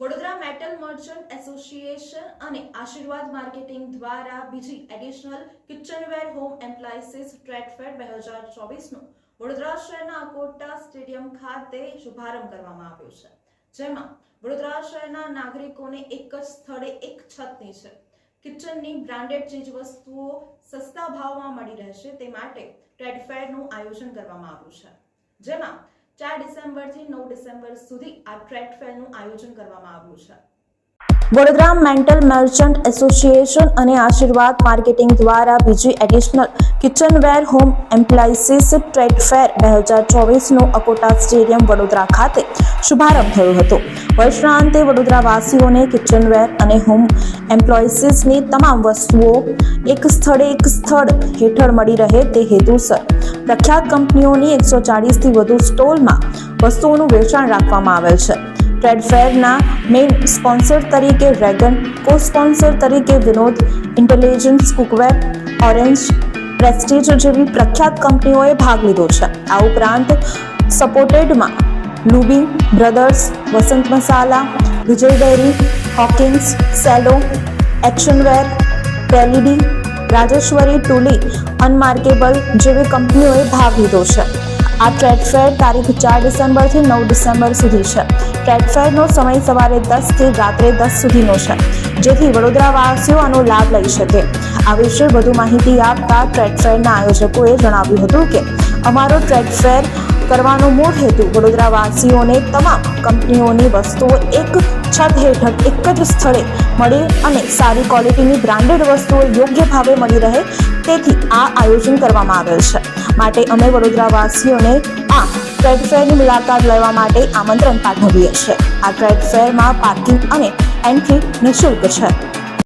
Vadodara metal merchant association અને આશીર્વાદ marketing દ્વારા બીજી additional kitchenware home appliances trade fair બે હજાર ચોવીસનો વડોદરા શહેરના અકોટા સ્ટેડિયમ ખાતે શુભારંભ કરવામાં આવ્યો છે. જેમાં વડોદરા શહેરના નાગરિકોને એક જ સ્થળે એક છત નીચે કિચનની બ્રાન્ડેડ ચીજ વસ્તુઓ સસ્તા ભાવમાં મળી રહેશે તે માટે ટ્રેડફેરનું આયોજન કરવામાં આવ્યું છે. જેમાં ચાર ડિસેમ્બરથી નવ ડિસેમ્બર સુધી આ ટ્રેક ફેરનું આયોજન કરવામાં આવ્યું છે. વડોદરા મેન્ટલ મર્ચન્ટ એસોસિએશન અને આશીર્વાદ માર્કેટિંગ દ્વારા બીજી additional kitchenware home appliances trade fair બે હજાર ચોવીસનો અકોટા સ્ટેડિયમ વડોદરા ખાતે શુભારંભ થયો હતો. વર્ષના અંતે વડોદરાવાસીઓને કિચનવેર અને હોમ એમ્પ્લોયસીસની તમામ વસ્તુઓ એક સ્થળે એક સ્થળ હેઠળ મળી રહે તે હેતુસર. પ્રખ્યાત કંપનીઓની એકસો ચાળીસથી વધુ સ્ટોલમાં વસ્તુઓનું વેચાણ રાખવામાં આવેલ છે. ટ્રેડ ફેરના મેઇન સ્પોન્સર તરીકે રેગન કો સ્પોન્સર તરીકે Vinod intelligence cookware orange Prestige જેવી પ્રખ્યાત કંપનીઓએ ભાગ લીધો છે. આ ઉપરાંત સપોર્ટેડમાં Lubi brothers Vasant masala, Vijay dairy Hawkins Cello actionware ટેલિડી Rajeshwari ટુલી અનમાર્કેબલ જેવી કંપનીઓએ ભાગ લીધો છે. આ ટ્રેડ ફેર તારીખ ચાર ડિસેમ્બરથી નવ ડિસેમ્બર સુધી છે. ટ્રેડ ફેરનો સમય સવારે દસથી રાત્રે દસ સુધીનો છે, જેથી વડોદરાવાસીઓ આનો લાભ લઈ શકે. આ વિશે વધુ માહિતી આપતા ટ્રેડ ફેરના આયોજકોએ જણાવ્યું હતું કે અમારો ટ્રેડ ફેર કરવાનો મૂળ હેતુ વડોદરાવાસીઓને તમામ કંપનીઓની વસ્તુઓ એક છત હેઠળ એક જ સ્થળે મળે અને સારી ક્વોલિટીની બ્રાન્ડેડ વસ્તુઓ યોગ્ય ભાવે મળી રહે તેથી આ આયોજન કરવામાં આવેલ છે. માટે અમે વડોદરાવાસીઓને આ ટ્રેડ ફેરની મુલાકાત લેવા માટે આમંત્રણ પાઠવીએ છીએ. આ ટ્રેડ ફેરમાં પાર્કિંગ અને એન્ટ્રી નિઃશુલ્ક છે.